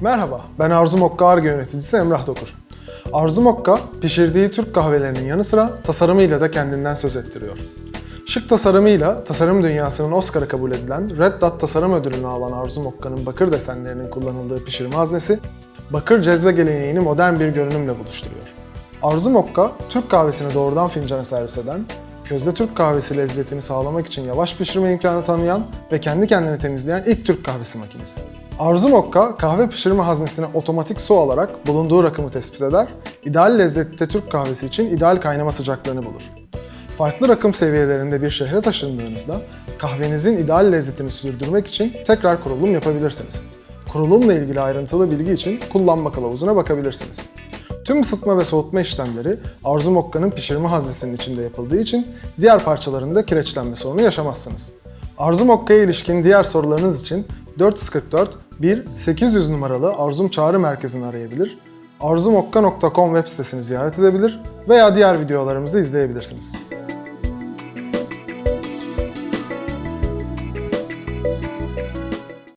Merhaba, ben Arzu Mokka Arge yöneticisi Emrah Dokur. Arzu Mokka, pişirdiği Türk kahvelerinin yanı sıra tasarımıyla da kendinden söz ettiriyor. Şık tasarımıyla tasarım dünyasının Oscar'ı kabul edilen Red Dot Tasarım Ödülünü alan Arzu Mokka'nın bakır desenlerinin kullanıldığı pişirme haznesi, bakır cezve geleneğini modern bir görünümle buluşturuyor. Arzu Mokka, Türk kahvesini doğrudan fincana servis eden, közde Türk kahvesi lezzetini sağlamak için yavaş pişirme imkanı tanıyan ve kendi kendini temizleyen ilk Türk kahvesi makinesi. Arzu Mokka, kahve pişirme haznesine otomatik su alarak bulunduğu rakımı tespit eder, ideal lezzette Türk kahvesi için ideal kaynama sıcaklığını bulur. Farklı rakım seviyelerinde bir şehre taşındığınızda kahvenizin ideal lezzetini sürdürmek için tekrar kurulum yapabilirsiniz. Kurulumla ilgili ayrıntılı bilgi için kullanma kılavuzuna bakabilirsiniz. Tüm ısıtma ve soğutma işlemleri Arzu Mokka'nın pişirme haznesinin içinde yapıldığı için diğer parçalarında kireçlenme sorunu yaşamazsınız. Arzu Mokka'ya ilişkin diğer sorularınız için 444 1 800 numaralı Arzum Çağrı Merkezi'ni arayabilir, arzumokka.com web sitesini ziyaret edebilir veya diğer videolarımızı izleyebilirsiniz.